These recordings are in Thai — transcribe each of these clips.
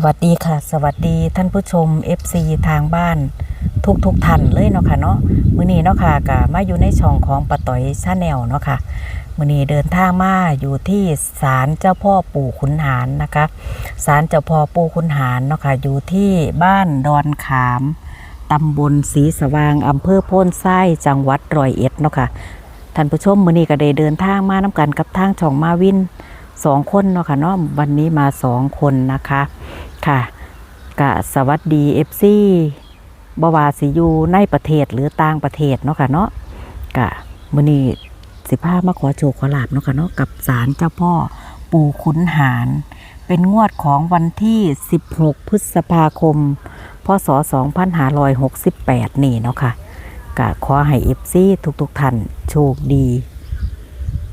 สวัสดีค่ะ สวัสดีท่านผู้ชม FC ทางบ้าน ทุกทุกๆท่านเลยเนาะค่ะเนาะมื้อนี้เนาะค่ะก็มาอยู่ในช่องของปะต๋อยชาแนลเนาะค่ะมื้อนี้เดินทางมาอยู่ที่ศาลเจ้าพ่อปู่ขุนหารนะคะศาลเจ้าพ่อปู่ขุนหารเนาะค่ะอยู่ที่บ้านดอนขามตำบลศรีสว่างอำเภอโพ้นไส้จังหวัดร้อยเอ็ดเนาะค่ะท่านผู้ชมมื้อนี้ก็ได้เดินทางมานํกันกับทางช่องมาวินสองคนเนาะค่ะเนาะวันนี้มาสองคนนะคะ ค่ะกะสวัสดีเอฟซีบวาสิอยูในประเทศหรือต่างประเทศเนาะค่ะเนาะกะมือนี้สิพามาขอโชคขอลาบเนาะค่ะเนาะกับศาลเจ้าพ่อปู่ขุนหาร เป็นงวดของวันที่ 16 พฤษภาคม พศ 2568 นี่เนาะค่ะกะขอให้เอฟซีทุกๆท่านโชคดี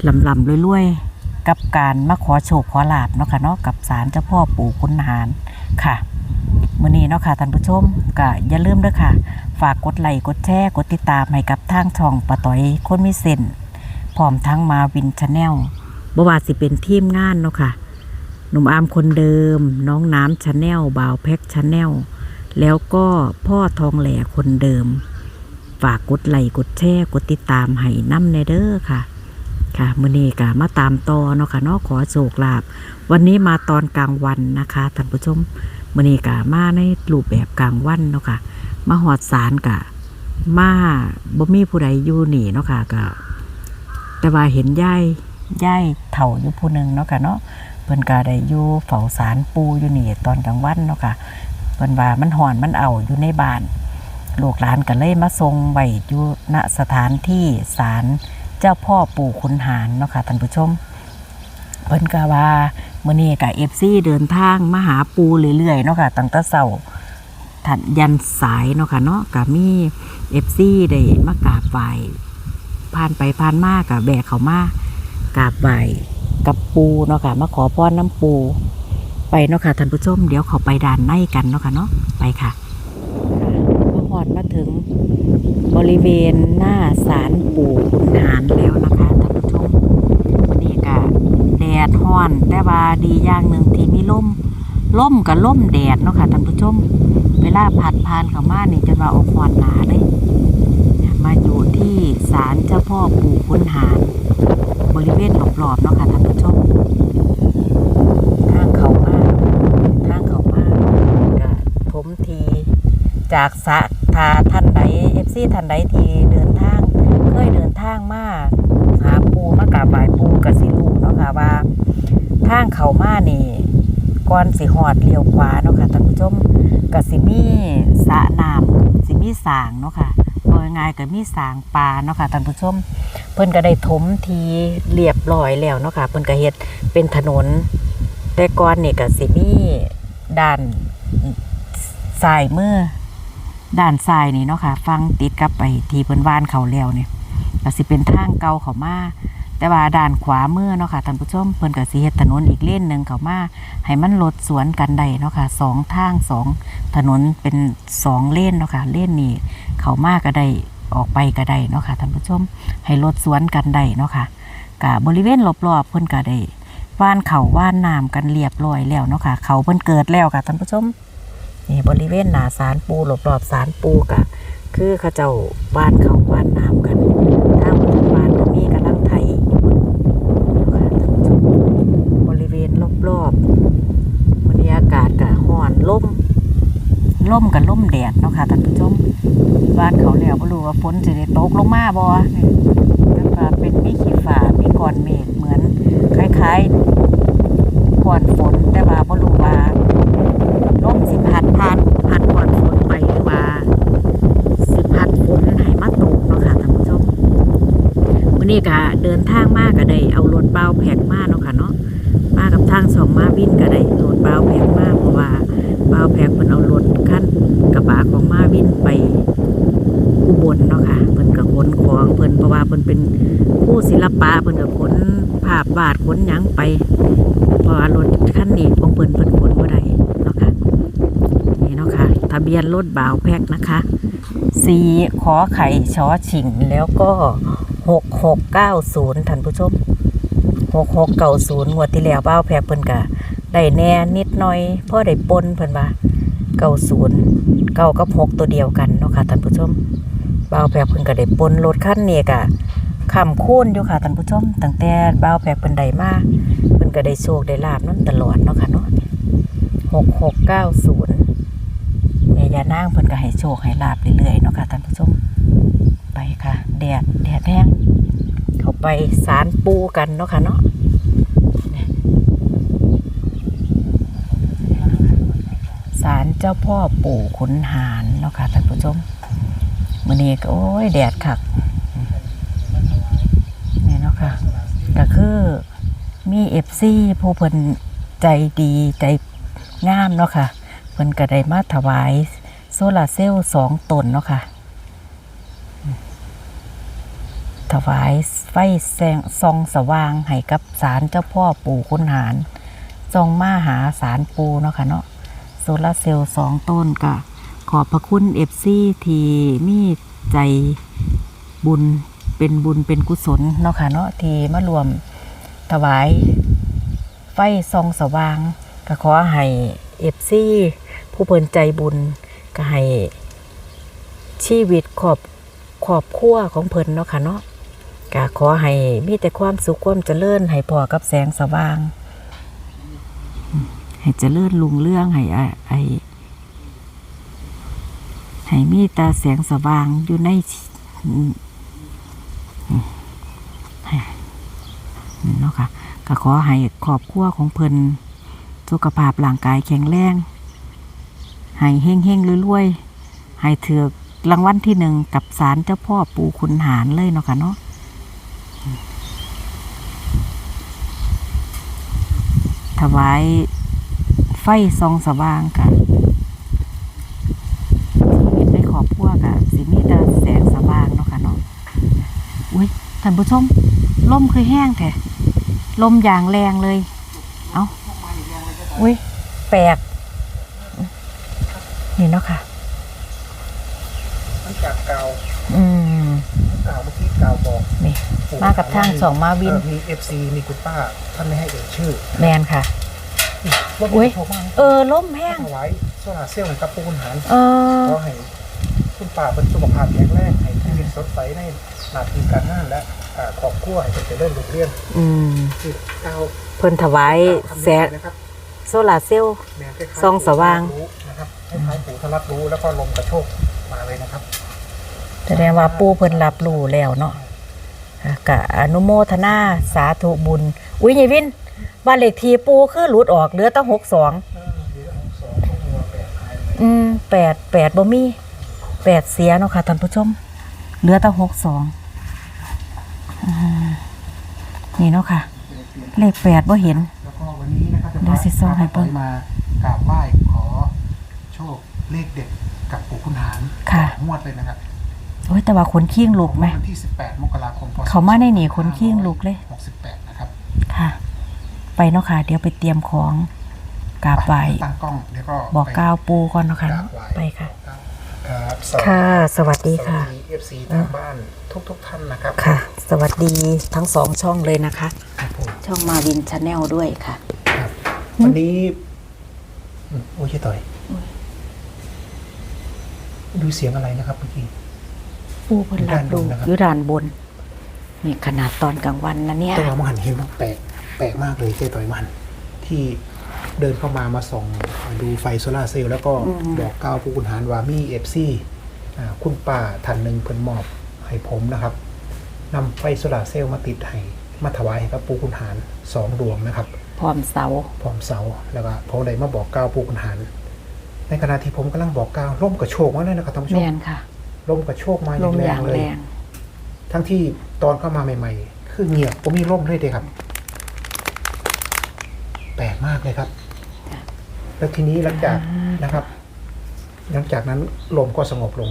ลำลำรวยๆ กับการมาขอโชคขอลาบเนาะค่ะเนาะกับศาลเจ้าพ่อปู่ขุนหาร ค่ะมื้อนี้เนาะค่ะท่านผู้ชมก็อย่าลืมด้อค่ะ ฝากกดไลค์กดแชร์กดติดตามให้กับทางช่องปะต่อยคนมีเส้นพร้อมทั้งมาวินชาแนลบ่ว่าสิเป็นทีมงานเนาะค่ะหนุ่มอามคนเดิม น้องน้ำชาแนลบ่าวแพ็กชาแนลแล้วก็พ่อทองแหล่คนเดิม ฝากกดไลค์กดแชร์กดติดตามให้น้ำในเด้อค่ะ ค่ะมื้อนี้ก็มาตามต่อเนาะค่ะเนาะขอโชคลาภวันนี้มาตอนกลางวันนะคะท่านผู้ชมมื้อนี้กะมาในรูปแบบกลางวันเนาะค่ะมาหอดสารกะมาบ่มีผู้ใดอยู่หนีเนาะค่ะก็แต่ว่าเห็นยายยายเฒ่าอยู่ผู้หนึ่งเนาะค่ะเนาะเพิ่นก็ได้อยู่เฝ้าสารปูอยู่นี่ตอนกลางวันเนาะค่ะเพิ่นว่ามันหอนมันเอาอยู่ในบ้านลูกหลานก็เลยมาทรงไว้อยู่ณสถานที่ศาล เจ้าพ่อปู่ขุนหารเนาะค่ะท่านผู้ชม เพิ่นก็ว่ามื้อนี้ก็ FC เดินทางมาหาปูเรื่อยๆเนาะค่ะตั้งแต่เช้าถัดยันสายเนาะค่ะเนาะก็มี FC ได้มากราบไหว้ผ่านไปผ่านมาก็แบกเขามากราบไหว้กับปูเนาะค่ะมาขอพรน้ำปู ไปเนาะค่ะท่านผู้ชม เดี๋ยวเขาไปด้านในกันเนาะค่ะเนาะไปค่ะ อดมาถึงบริเวณหน้าศาลปู่ขุนหารแล้วนะคะท่านผู้ชมวันนี้ก็แดดฮ้อน แต่ว่าดีอย่างหนึ่งที่มีลมล่มกับล่มแดดเนาะค่ะท่านผู้ชม เวลาผัดพานเข้ามานี่จะว่าออกหอนหนาเลยมาอยู่ที่ศาลเจ้าพ่อปู่ขุนหาร บริเวณรอบๆเนาะค่ะท่านผู้ชมทางเขามาทางเขามาก็ถมที จากสะทาท่านใดเอฟซีท่านใดที่เดินทางเคยเดินทางมาหาปูมากราบไหว้ปูกับสิลูกเนาะค่ะว่าทางเขามานี่ก่อนสิหอดเลี้ยวขวาเนาะค่ะท่านผู้ชมกับสิมีสะน้ำสิมีสางเนาะค่ะว่าง่ายๆก็มีสางปลาเนาะค่ะท่านผู้ชม เพิ่นก็ได้ถมทีเรียบร้อยแล้วเนาะค่ะเพิ่นก็เฮ็ดเป็นถนน แต่ก่อนนี่ก็สิมีด้านซ้ายมือ ด้านซ้ายนี่เนาะค่ะ ฟังติดกับไปทีเพิ่นว่านเขาแล้วเนี่ยก็สิเป็นทางเก่าเขามาแต่ว่าด้านขวามือเนาะค่ะท่านผู้ชมเพิ่นก็สิเฮ็ดถนนอีกเลนหนึ่งเขามาให้มันรถสวนกันได้เนาะค่ะสองทางสองถนนเป็นสองเลนเนาะค่ะเล่นนี้เขามาก็ได้ออกไปก็ได้เนาะค่ะท่านผู้ชมให้รถสวนกันได้เนาะค่ะกะบริเวณรอบๆเพิ่นก็ได้ว่านเขาว่านน้ำกันเรียบร้อยแล้วเนาะค่ะเขาเพิ่นเกิดแล้วค่ะท่านผู้ชม นี่บริเวณหนาศาลปูรอบๆศาลปูกะ คือเขาเจ้าบ้านเขาบ้านน้ำกันทางบนบ้านก็มีกำลังไถอยู่บริเวณรอบๆบรรยากาศกับห่อนล่มล่มกับล่มแดดเนาะค่ะท่านผู้ชมบ้านเขาแล้วบ่รู้ว่าฝนจะได้ตกลงมาบ่นี่แล้วก็เป็นมีขี้ฟ้ามีก้อนเมฆเหมือนคล้ายๆก้อนฝนแต่ว่าบ่รู้ว่าลมสิพัดผ่านพัดก้อนฝนไปหรือว่า สิพัดฝนให้มาตกเนาะค่ะท่านผู้ชมวั นี้ก็เดินทางมากก็ได้เอารถเบาแผกมากเนาะค่ะเนาะมากับทางสองมาวินก็ได้รถเบาแผกมากเพราะว่าเบาแผกเพิ่นเอารถขั้นกระบะของมาวินไปอุบลเนาะค่ะเพิ่นก็ขนของเพิ่นเพราะว่าเพิ่นเป็นผู้ศิลปะเพิ่นก็ขนภาพวาดขนหยังไปเพราะว่ารถคันนี้ของเพิ่นเพิ่นขนบ่ได้เนาะค่ะนี่เนาะค่ะทะเบียนรถเบ่าแพกนะคะสีขอไข่ชอฉิงแล้วก็ หกหกเก้าศูนย์ท่านผู้ชมหกหกเก้าศูนย์งวดที่แล้วเบ้าแพรเพิ่นกะได้แหน่นิดหน่อยพ่อได้ปนเพิ่นว่าเก้าศูนย์เก้ากับหกตัวเดียวกันเนาะค่ะท่านผู้ชมเบ่าแพรเพิ่นก็ได้ปนรถคันนี้ก็ข้ามโค้นอยู่ค่ะท่านผู้ชมตั้งแต่เบ่าแพรเพิ่นได้มาเพิ่นก็ได้โชคได้ลาบนั้นตลอดเนาะค่ะเนาะหกหกเก้าศูนย์แม่ยานางเพิ่นก็ให้โชคให้ลาบเรื่อยๆเนาะค่ะท่านผู้ชม ไปค่ะ แดดแดดแห้งเข้าไปสารปูกันเนาะค่ะเนาะศาลเจ้าพ่อปู่ขุนหารเนาะค่ะท่านผู้ชมมื้อนี้ก็โอ้ยแดดคักนี่เนาะค่ะก็คือมีเอฟซีผู้เพิ่นใจดีใจงามเนาะค่ะเพิ่นก็ได้มาถวายโซลาร์เซลล์สองตนเนาะค่ะ ถวายไฟแสงส่องสว่างให้กับศาลเจ้าพ่อปู่ขุนหารส่องมาหาศาลปูเนาะค่ะเนาะโซลาเซลล์สองต้นก็ขอบพระคุณเอฟซีที่มีใจบุญเป็นบุญเป็นกุศลเนาะค่ะเนาะที่มารวมถวายไฟส่องสว่างก็ขอให้เอฟซีผู้เพิ่นใจบุญก็ให้ชีวิตขอบขอบครัวของเพิ่นเนาะค่ะเนาะ ก็ขอให้มีแต่ความสุขความเจริญให้พอกับแสงสว่าง ให้เจริญลุงเรื่องให้ไอ้ไอให้มีตาแสงสว่างอยู่ในอืมอืมให้นี่เนาะค่ะก็ขอให้ครอบครัวของเพิ่นสุขภาพร่างกายแข็งแรงให้เฮงเฮงรวยๆให้เถือรางวัลที่หนึ่งกับศาลเจ้าพ่อปู่ขุนหารเลยเนาะค่ะเนาะ ถวายไฟส่องสว่างค่ะชีวิตในครอบครัวค่ะสิมีแต่แสงสว่างเนาะค่ะเนาะอุ้ยท่านผู้ชมลมคือแห้งแท้ลมอย่างแรงเลย เอาอุ้ยแปลกนี่เนาะค่ะหลังจากกาวอืม กาวเมื่อกี้กาวบอกนี่มากับทางสองมาวิน เออมีเอฟซีมีคุณป้าท่านไม่ให้เอ่ยชื่อแมนค่ะ ว่าอุ๊มียโทรมาเออลมแห้งถวายโซลาร์เซลล์ให้กับผู้คุณหารเออขอให้คุณป้าเป็นสุขภาพแข็งแรงให้ชีวิตสดใสในหน้าที่การงานและอ่าครอบครัวให้เป็นเจริญรุ่งเรืองอืมที่กาวเพิ่นถวายกาวแสคำงนี้นะครับ โซลาร์เซลล์ แนวคล้ายๆส่องสว่าง ปู่ทะลักรู้นะครับคล้ายๆปู่ทะลักรู้แล้วก็ลมกระโชกมาเลยนะครับ แสดงว่าปู่เพิ่นรับรู้แล้วเนาะค่ะกะอนุโมทนาสาธุบุญ อุ้ยยายวินบ้านเลขที่ปู่คือหลุดออกเหลือแต่หกสองเออเดี๋ยวสองพวกหัวแปดหายไปอืมแปดแปดบ่มีแปดเสียเนาะค่ะท่านผู้ชม เหลือแต่หกสองอืมนี่เนาะค่ะ เลขแปดบ่เห็นแล้วก็วันนี้นะครับเดี๋ยวสิส่งให้เบิ่งมากราบไหว้ขอโชคเลขเด็ดกับปู่คุณหารค่ะงวดเลยนะครับ โอ้ยแต่ว่าขนขี้งลุกไหมวันที่ 18 มกราคมพศเขามาในนี่ขนขี้งลุกเลย 68 นะครับค่ะ ไปเนาะค่ะ เดี๋ยวไปเตรียมของกราบไหว้ตั้งกล้องเดี๋ยวก็บอกไปกล่าวปูก่อนเนาะค่ะกราบไหว้ไปค่ะ ครับสค่ะ สวัสดีวัสค่ะดี FC ทางบ้านทุกทุกๆท่านนะครับค่ะ สวัสดีทั้งสองช่องเลยนะคะ ครับผมช่องมาวินชาแนลด้วยค่ะ ครับวันนี้อืมโอ้ยเจ๊ต่อย ดูเสียงอะไรนะครับเมื่อกี้ ปูเพิ่นรับดูด้านบนนะครับอยู่ด้านบนนี่ขนาดตอนกลางวันนะเนี่ยตัวมันเห็นว่าแปลกแปลกมากเลยเจ๊ต่อยมัน ที่เดินเข้ามามาส่องดูไฟโซลาร์เซลล์แล้วก็บอกกล่าวผู้คุณหารว่ามีเอฟซีคุณป้าท่านหนึ่งเพิ่นมอบให้ผมนะครับนำไฟโซลาร์เซลล์มาติดให้มาถวายให้กับปู่คุณหารสองดวงนะครับ พร้อมเสา พร้อมเสา แล้วก็ผมได้มาบอกกล่าวปู่คุณหาร ในขณะที่ผมกำลังบอกกล่าวร่มกระโชกมาเลยนะครับท่านผู้ชแมมนค่ะ ร่มกระโชกมาอลย่างมแรอย่างงเลยแรง ทั้งที่ตอนเข้ามาใหม่ ๆ คือเงียบผมมีร่มเลยเด้ครับ แปลกมากเลยครับ แล้วทีนี้หลังจากนะครับ หลังจากนั้นลมก็สงบลง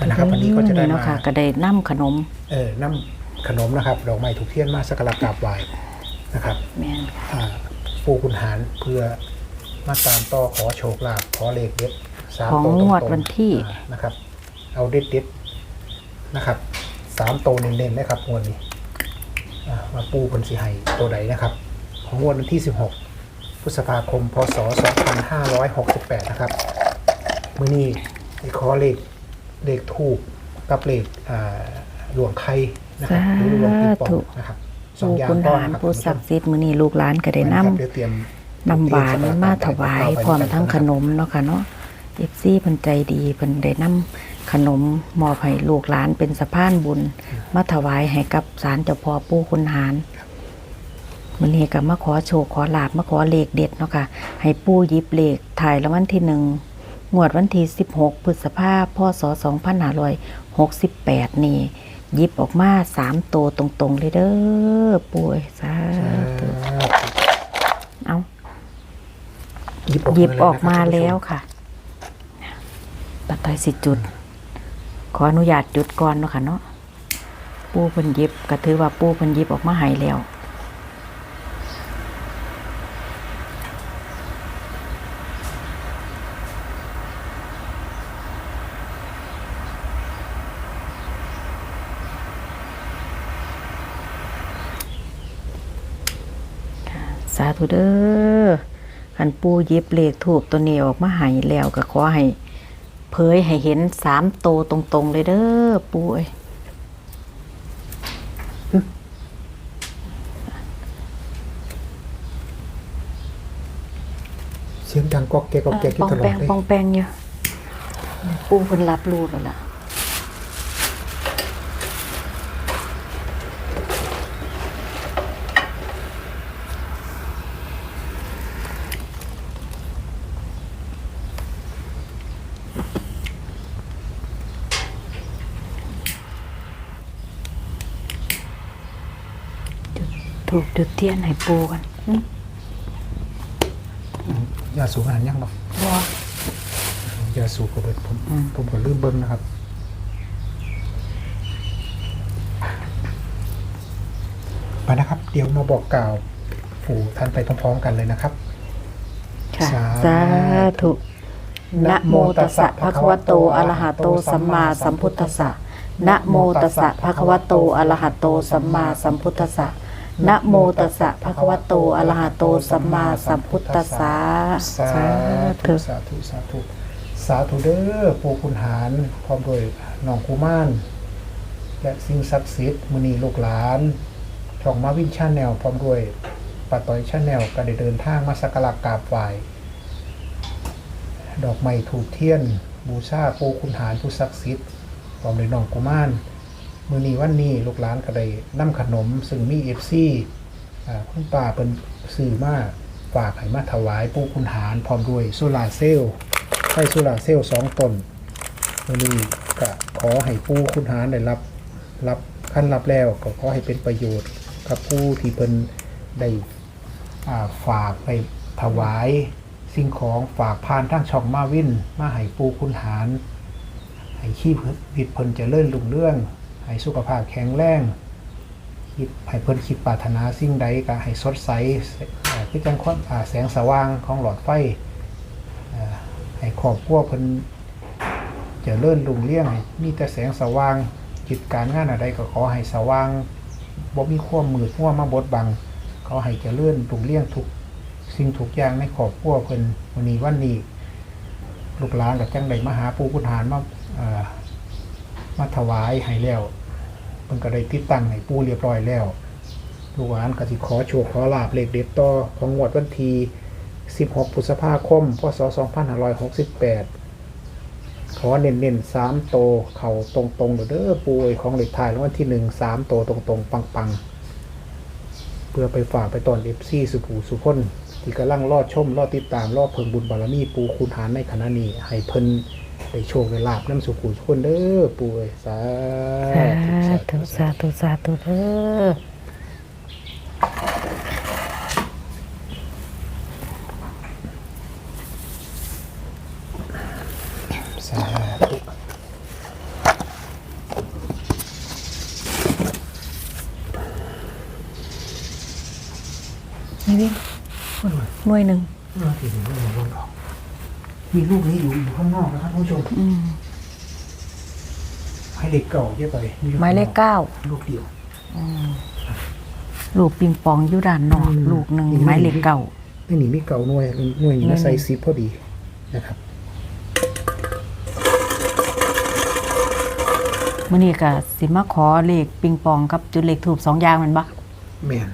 อะนะครับวันนี้ก็จะได้เนาะมาค่ะก็ได้น้ำขนม เออน้ำขนมนะครับดอกไม้ถูกเทียนมาสักการะกราบไหว้นะครับแมนค่ะอ่าปูคุณหารเพื่อมาตามต่อขอโชคลาภขอเลขเด็ด สามของตัวตรงงวดๆวันที่อ่านะครับ เอาเด็ดเด็ดๆนะครับสามตัวเน้นๆนะครับงวดนี้อ่ามาปูคนสีไห้ตัวใดนะครับ ของงวดวันที่สิบหกพฤษภาคม พศ2568นะครับมื่อนี้วิเคราะห์เลขเลขทูกกับเลขอ่าหลวงไข่นะครับหรือหลวงปิงปองนะครับสองผู้อย่างคุณก้อนหารนะครับผู้ศักดิ์สิทธิ์มื้อนี้ลูกหลานก็ได้นำเดี๋ยวเตรียม นำหวานมาถวายพร้อมทั้งขนมเนาะค่ะเนาะ เอฟซีเพิ่นใจดีเพิ่นได้นำขนมมอบให้ลูกหลานเป็นสะพานบุญ มาถวายให้กับศาลเจ้าพ่อปู่คุณหารมื้อนี้ก็มาขอโชคขอลาบมาขอเลขเด็ดเนาะค่ะ ให้ปู่หยิบเลขถ่ายรางวัลที่หนึ่งงวดวันที่16 พฤษภาคมพศ2568 นี่หยิบออกมาสามตัวตรงๆเลยเด้อปู่เอ้ยสาธุเอาหยิบออกมาแล้วค่ะ ปัตไตยสิจุด ขออนุญาตจุดก่อนเนาะค่ะเนาะปูเพิ่นยิบก็ถือว่าปูเพิ่นยิบออกมาให้แล้วสาธุเด้อคันปูยิบเลขถูกตัวนี้ออกมาให้แล้วก็ขอให้ ผยให้เห็นสามโตวตรงๆ เลยเด้อปูเอ้ยเสียงดังก๊อกแก๊กก๊อกแก๊กที่ปองตลอแปดงเลย ปองแปงอยู่ปูเพิ่นรับรู้แล้วล่ะ ถูกจุดเทียนให้ปูกันอืมยาสูบอาหารยังบอกบ่ยาสูบก็เบิดผมอืมผมก็ลืมเบิ้งนะครับไปนะครับ เดี๋ยวมาบอกกล่าวปู่ท่านไปพร้อมๆกันเลยนะครับค่ะสาสาธุนะโมตัสสะภะคะวะโตอะระหะโตสัมมาสัมพุทธัสสะนะโมตัสสะภะคะวะโตอะระหะโตสัมมาสัมพุทธัสสะ นะโมตัสสะภะคะวะโตอะระหะโตสัมมาสัมพุทธัสสะสาธุสาธุสาธุสาธุเด้อปู่คุณหารพร้อมด้วยน้องกุมารและสิ่งศักดิ์สิทธิ์มุนีลูกหลานช่องมาวินชาแนลพร้อมด้วยปัตต้อยชาแนลก็ได้เดินทางมาสักการะกราบไหว้ดอกไม้ถูกเทียน บูชาปู่คุณหารผู้ศักดิ์สิทธิ์พร้อมด้วยน้องกุมาร มือนี้วันนี้ลูกหลานก็ได้นำขนม ซึ่งมีเอฟซีคุณป้าเป็นสื่อมาฝากให้มาถวายปู่คุณหารพร้อมด้วยโซลาเซลล์ไฟโซลาเซลล์สองตนวันนี้ก็ขอให้ปู่คุณหารได้รับรับขั้นรับแล้วก็ขอให้เป็นประโยชน์กับผู้ที่เพิ่นได้ฝากไปถวายสิ่งของฝากผ่านทางช่องมาวินมาให้ปู่คุณหารให้ชีวิตเพิ่นเจริญรุ่งเรื่อง ให้สุขภาพแข็งแรงคิดให้เพิ่นคิดปรารถนาสิ่งใดก็ให้สดใสเอ่อคือจังคนอ่าแสงสว่างของหลอดไฟให้ครอบครัวเพิ่นจะเลื่อนลุงเลี้ยงมีแต่แสงสว่างกิจการงานอะไรก็ขอให้สว่างบ่มีความมืดมัวมาบดบังขอให้จะเจริญลุงเลี้ยงทุกสิ่งทุกอย่างในครอบครัวเพิ่นวันนี้วันนี้ลูกหลานกับจังไดมหาปู่คุณหารมาเอ่อ มาถวายให้แล้วเพิ่นก็ได้ติดตั้งให้ปูเรียบร้อยแล้วลูกหลานก็สิขอโชคขอลาบเลขเด็ดต่อของงวดวันที่16พฤษภาคมพศ2568 ขอเน้นๆ3โตเข่าตรงๆเด้อปูเอ้ยของเหลขท้ายรางวัลที่ 1 3 โตตรงๆ ปังๆ เพื่อไปฝากไปตอน FC สุภูสุพ้นที่กำลังรอดชมรอดติดตามรอดเพิ่งบุญบารมีปูคุณหารในขณะนี้ให้เพิ่น ได้โชคได้ลาบน้ำสุภูสุพ้นเด้อปูเอ้ยสาสาธุธุสาธุสาธุเด้อสาธุนี่วิ่งมาดูหน่วยหนึ่ง เราถือว่าเราวนออกมีลูกนี้อยู่อยู่ข้างน อกนะครับท่านผู้ชมอืมให้เด็กเก่าเยอะไปลูกหมายเลขเก้าลูกเดียวลูกปิงปองอยู่ด้านนอกอืม ลูกหนึ่งอีกลูกหมายเลขเก้าไม่หนีมีเก่าหน่วยหน่วยนี้มาใส่ซิปพอดีนะครับมื้อนี้ก็สิมาขอเลขปิงปองกับจุดเลขทูบสองอย่างแมันบ่แมน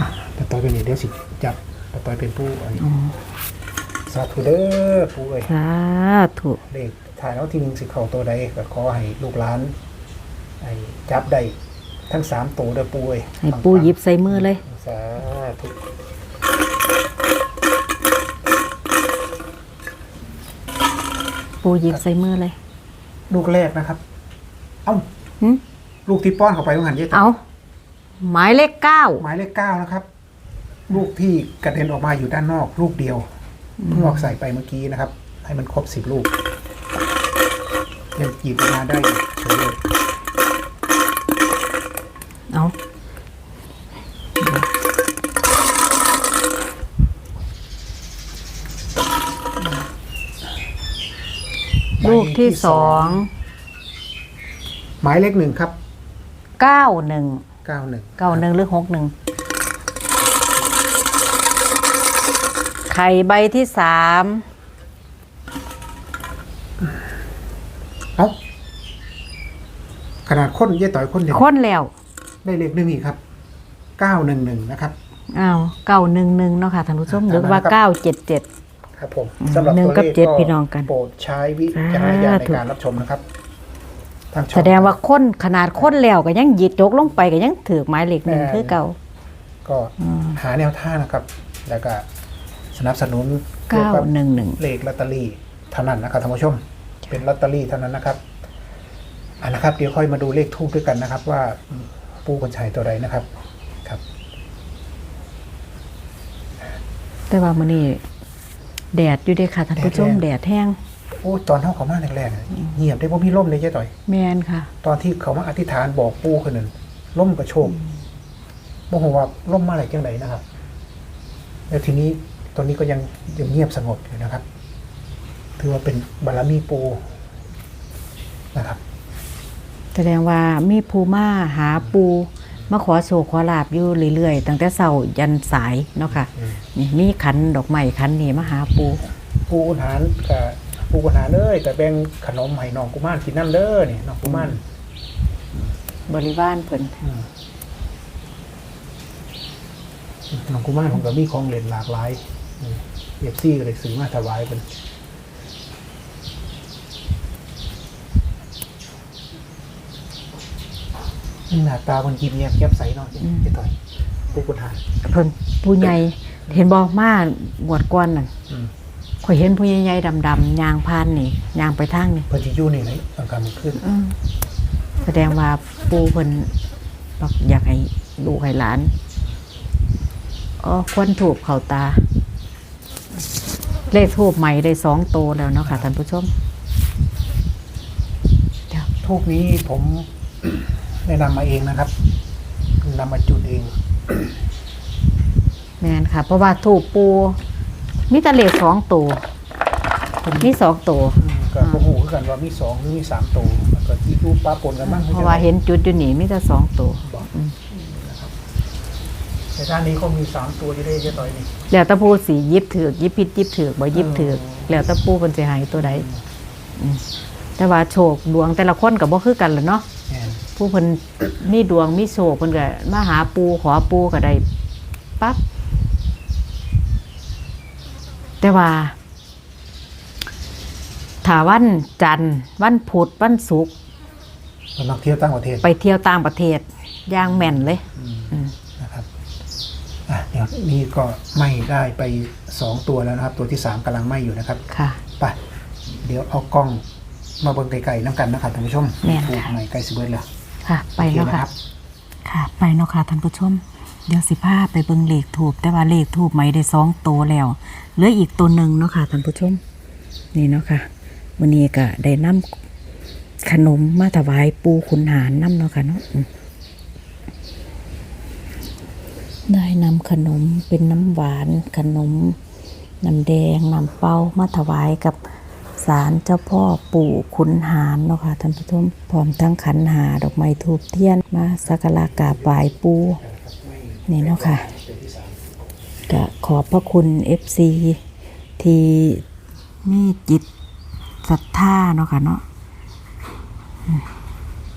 อะแต่ต่อยเป็นนี่เดี๋ยวสิจับแต่ต่อยเป็นผู้อันนี้ สาธุเด้อผู้เอ้ยสาธุเลขถ่ายแล้วทีหนึงสิเข้าตัวใดก็ขอให้ลูกหลานไอ้จับได้ทั้งสามตัวเด้อปู่เอ้ยให้ปูหยิบใส่มือเลย สาธุปูหยิบใส่มือเลย ลูกแรกนะครับ เอ้าหึลูกที่ป้อนเข้าไปว่าหันเยอะเอาหมายเลขเก้าหมายเลขเก้านะครับ ลูกที่กระเด็นออกมาอยู่ด้านนอก ลูกเดียว เพิ่งออกใส่ไปเมื่อกี้นะครับ ให้มันครบสิบลูกยังหยิบออกมาได้อีกเฉยเลยเอาลูกที่สองหมายเลขหนึ่งครับเก้าหนึ่งเก้าหนึ่งเก้าหนึ่งหรือหกหนึ่ง ไข่ใบที่สามเอ้าขนาดคนเย่ต่อยคนเดียวค้นแล้ว ได้เลขหนึ่งอีกครับเก้าหนึ่งหนึ่งนะครับอ้าวเก้าหนึ่งหนึ่งเนาะค่ะท่านผู้ชมอ่าหรือว่าครับเก้าเจ็ดเจ็ดครับผมอืมสำหรับหนึ่งตัวกับเลขเจ็ดพี่น้องกันโปรดใช้วิจารณญาณในสาธุการรับชมนะครับทางช่องแสดงว่าค้นขนาดค้นแล้วก็ยังหยิดยกลงไปก็ยังถือไม้เหล็กหนึ่งแม่คือเก่าก็อืมหาแนวท่างนะครับ แล้วก็ สนับสนุนเก้ายวกับหนึ่งหนึ่งเลขลอตเตอรี่เท่านั้นนะครับท่านผู้ชม เป็นลอตเตอรี่เท่านั้นนะครับอันนะครับเดี๋ยวค่อยมาดูเลขทูบด้วยกันนะครับ ว่าปูคนชัยตัวใดนะครับครับ แต่ว่ามื้อนี้แดดอยู่เด้ค่ะท่านผู้ชมแดแดดดแรงแห้งโอ้ตอนเข้าเขามาแรกๆอะเงียบได้เพราะมีร่มเลยเจ๊ต่อยแมนค่ะ ตอนที่เขามาอธิษฐานบอกปูคนหนึ่งร่มกระโชกโมโหว่าร่มมาอะไรจังไหนนะครับ แล้วทีนี้ ตอนนี้ก็ยังยังเงียบสงบอยู่นะครับ ถือว่าเป็นบารมีปูนะครับ แสดงว่ามีภูมาหาปู มาขอโชคขอลาบอยู่เรื่อยๆ ตั้งแต่เช้ายันสายเนาะค่ะอืม นี่มีขันดอกไม้ขันนี่มาหาปู ปูอุณหารกับปูอุณหารเลยแต่แบ่งขนมให้น้องกุมารกินน้ำเด้อนี่น้องกุมารบริวารเพิ่นอืมน้องกุมารผมก็มีของเล่นหลากหลาย เอฟซี่ก็เลยซื้อมาถวายเป็นหน้าตามันยิ้มแย้มแจ่มใสเนาะเจ๊ต่อยปูอุณหาเพิ่นผู้ใหญ่เห็นบ่มาบวชก่อนนั่นข่อยเห็นผู้ใหญ่ๆดำๆยางพานนี่ยางไปทางนี่เพิ่นสิอยู่นี่ไหนอนกางคืนอืมแสดงว่าปูเพิ่นอยากให้ลูกให้หลานอ๋อควันถูกเข้าตา เลขทูบใหม่ได้สองโตแล้วเนาะค่ะท่านผู้ชมเดี๋ยวทูกนี้ผมแนะนำมาเองนะครับนำมาจุดเอง แมนค่ะ เพราะว่าทูบปูมีแต่เลขสองตัวมีสองตัวอืมก็บ่ฮู้คือกันว่ามีสองหรือมีสามตัวแล้วก็ที่รูปป้าปนกันบ้างเพราะว่าเห็นจุดอยู่นี่มีแต่สองตัวบอกอืมนะครับ ในด้านนี้เขามีสามตัวจะได้เยอะต่อยนี่แล้วแตะปูสียิบถือกยิบผิดยิบถือกบ่ยิบถือกอ๋อแล้วแตะปูเป็นสิใหายตัวใดอืมแต่ว่าโชคดวงแต่ละคนก็บ่คือกันล่ะเนาะแม่นผู้เพิ่นมีดวงมีโชคเพิ่นก็มาหาปูขอปูก็ได้ปั๊บแต่ว่าถ้าวันจันทร์วันพุธวันศุกร์เรานักเที่ยวต่างประเทศ ไปเที่ยวต่างประเทศอย่างแม่นเลยอืมอืม นะครับอะเดี๋ยวนี่ก็ไม่ได้ไปสองตัวแล้วนะครับ ตัวที่สามกำลังไหมอยู่นะครับค่ะ ไปเดี๋ยวเอากล้องมาเบิ่งไกลๆน้ำกันนะครับท่านผู้ชมแม่นค่ะ ถูกใหม่ใกล้สิเบิร์ดแล้วค่ะไปโอเคแล้วนะค่ะครับค่ะ ไปเนาะค่ะท่านผู้ชม เดี๋ยวสิพาไปเบิ่งเลขถูกแต่ว่าเลขถูกไหมได้สองตัวแล้วเหลืออีกตัวหนึ่งเนาะค่ะท่านผู้ชม นี่เนาะค่ะวันนี้ก็ได้นำขนมมาถวายปูขุนหารนำเนาะค่ะเนาะอืม ได้นำขนมเป็นน้ำหวานขนมน้ำแดงน้ำเป้ามาถวายกับศาลเจ้าพ่อปู่ขุนหารเนาะค่ะท่านผู้ชมพร้อมทั้งขันหาดอกไม้ทูบเทียนมาสักการะกราบไหว้ปู่นี่เนาะค่ะก็ขอบพระคุณ FC ที่มีจิตศรัทธาเนาะค่ะเนาะ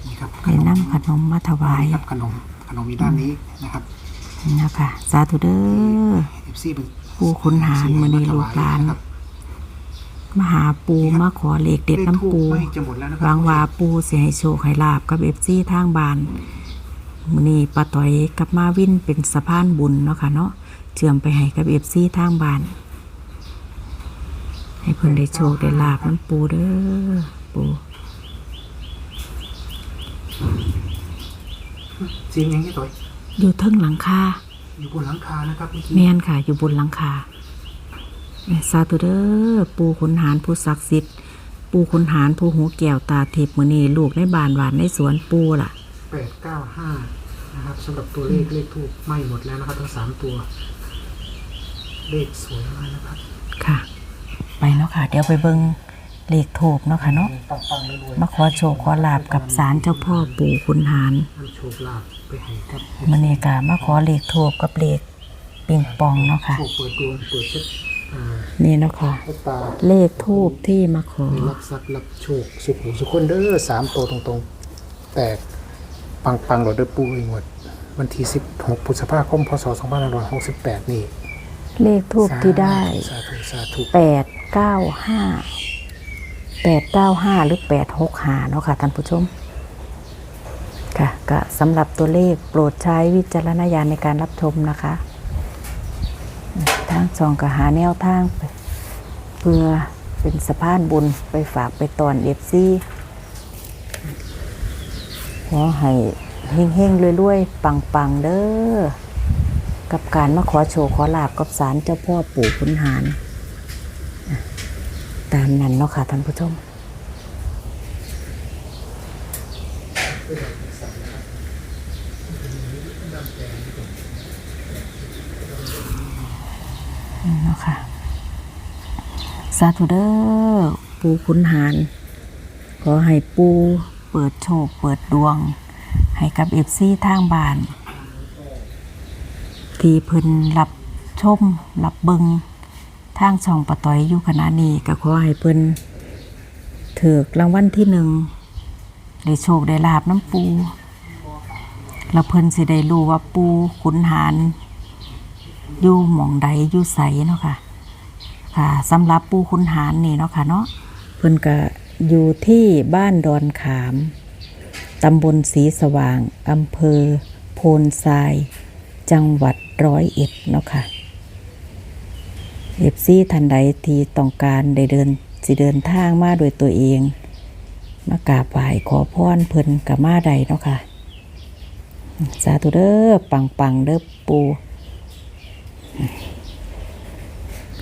นี่ครับขได้นมนำขนมมาถวายครับขนมขนมมีด้านนี้นะครับ นะคะ สาธุเด้อเอฟซีเป็นปู่ขุนหารมื้อนี้ลูกหลานนะครับมาหาปูมาขอเลขเด็ดน้ำปูเลขทูปไม่จะหมดแล้วนะครัวางวาปูสิให้โชคให้ลาบกับเอฟซีทางบ้านมื้อนี้ป้าต้อยกับมาวินเป็นสะพานบุญเนาะค่ะเนาะเชื่อมไปให้กับเอฟซีทางบ้านให้เพิ่นได้โชคได้ลาบน้ำปูเด้อปูเสียงยังไงตัว อยู่เทิงหลังคาอยู่บนหลังคานะครับเมื่อกี้แม่นค่ะ อยู่บนหลังคาสาธุเด้อปูขุนหารผู้ศักดิ์สิทธิ์ปูขุนหารผู้หูแก้วตาทิพย์มื้อนี้ลูกในบ้านหวานในสวนปูล่ะแปดเก้าห้านะครับสำหรับตัวเลขเลขทูปไม่หมดแล้วนะครับ ทั้งสามตัว เลขสวยมากนะครับ ค่ะ ไปเนาะค่ะ เดี๋ยวไปเบิ่งเลขถูกเนาะค่ะเนาะปังปังๆรวยมาขอโชคขอลาบกับศาลเจ้าพ่อปู่ขุนหารๆนำโชคลาภ ไปให้ครับมื้อนี้ก็มาขอเลขถูกกับเลขปิงปองเนาะค่ะโชคเปิดดวงเปิดเช็ดอ่านี่เนาะค่ะให้ตาเลขทูบที่มาขอรับทรัพย์รับโชค สุขหูสุขคนเด้อสามตัวตรงๆ แตกปังปังๆหลอดเด้อปูอีกหมดวันที่สิบหกพฤษภาคมพศสองพันห้าร้อยหกสิบแปดนี่เลขทูบที่ได้สาธุสาธุแปดเก้าห้าแปดเก้าห้าหรือแปดหกห้าเนาะค่ะท่านผู้ชม ค่ะก็สำหรับตัวเลขโปรดใช้วิจารณญาณในการรับชมนะคะทางจองก็หาแนวทางไปเพื่อเป็นสะพานบุญไปฝากไปตอนเอฟซีขอให้เฮงๆรวยๆ ปังๆ เด้อ กับการมาขอโชว์ขอลาบกับสารเจ้าพ่อปู่ขุนหาร ตามนั้นเนาะค่ะท่านผู้ชม เนาะค่ะ สาธุเด้อปูขุนหาร ขอให้ปูเปิดโชคเปิดดวง ให้กับเอฟซีทางบ้าน ที่เพิ่นรับชมรับเบิงทางช่องปะตอยอยู่ขณะนี้ก็ขอให้เพิ่นถือกรางวัลที่หนึ่งได้โชคได้ลาบน้ำปู แล้วเพิ่นสิได้รู้ว่าปูขุนหาร อยู่หม่องใดอยู่ใสเนาะค่ะ ค่ะสำหรับปูขุนหารนี่เนาะค่ะเนาะเพิ่นก็อยู่ที่บ้านดอนขามตำบลศรีสว่างอำเภอ โพนทราย จังหวัดร้อยเอ็ดเนาะค่ะเอฟซีทันใดที่ต้องการได้เดินสิเดินทางมาโดยตัวเอง มากราบไหว้ขอพรเพิ่นกับมาใดเนาะค่ะ สาธุเด้อปังปังเด้อปู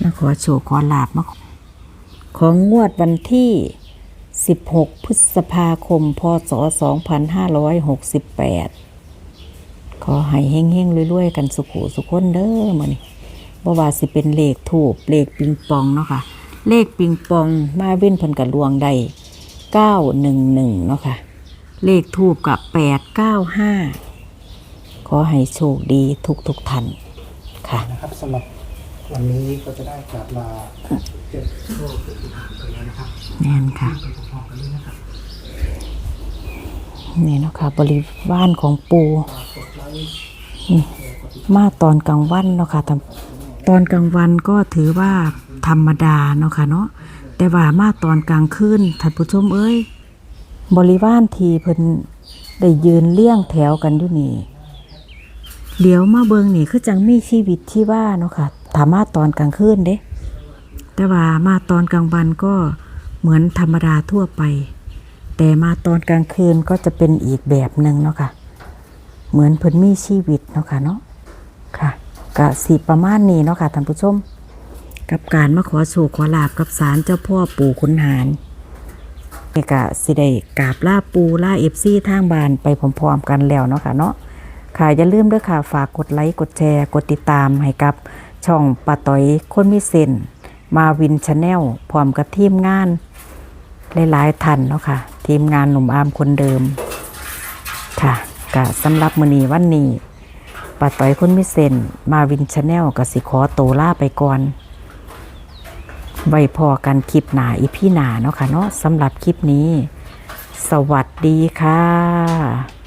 มาขอโชว์ขอลาบมาของงวดวันที่ 16 พฤษภาคม พศ 2568 ขอให้เฮงๆรวยๆ กันสุขุสุขคนเด้อมื้อนี้บ่ว่าสิเป็นเลขถูกเลขปิงปองเนาะค่ะ เลขปิงปองมาเว้นพิ่นกับลวงได้911 เนาะค่ะ เลขทูบกับ 895 ขอให้โชคดีทุกๆท่าน ค่ะ นะครับสำหรับวันนี้ก็จะได้กลับลาเจ็ดโชคเป็นทางไปแล้วนะครับแน่นค่ะ ไปพร้อมๆกันเลยนะครับนี่เนาะค่ะบริวารของปูฝากกดไลค์นี่มาตอนกลางวันเนาะค่ะตอนตอนกลางวันก็ถือว่าธรรมดาเนาะค่ะเนาะแต่ว่ามาตอนกลางคืนท่านผู้ชมเอ้ย บริวารทีเพิ่นได้ยืนเลี้ยงแถวกันอยู่นี่ เดี๋ยวมาเบิงนี่คือจังมีชีวิตที่ว่าเนาะค่ะถามาตอนกลางคืนเด้ แต่ว่ามาตอนกลางวันก็เหมือนธรรมดาทั่วไป แต่มาตอนกลางคืนก็จะเป็นอีกแบบหนึ่งเนาะค่ะ เหมือนเพิ่นมีชีวิตเนาะค่ะเนาะ ค่ะกะสิประมาณนี้เนาะค่ะท่านผู้ชม กับการมาขอโชคขอลาบกับศาลเจ้าพ่อปู่ขุนหารนี่กะสิได้กราบลาปูลาเอฟซีทางบานไปพร้อมๆกันแล้วเนาะค่ะเนาะ ค่ะอย่าลืมด้วยค่ะฝากกดไลค์กดแชร์ กดติดตามให้กับช่องปาต่อยคนมีเซนมาวินชาแนลพร้อมกับทีมงานหลายๆท่านเนาะค่ะ ทีมงานหนุ่มอามคนเดิม ค่ะกะสำหรับมือนีวันนี้ป้าต่อยคนมิเซนมาวินชาแนลกับสิขอโตวล่าไปก่อนไว้พอกันคลิปหนาอีพี่หนาเนาะค่ะเนาะสำหรับคลิปนี้ สวัสดีค่ะ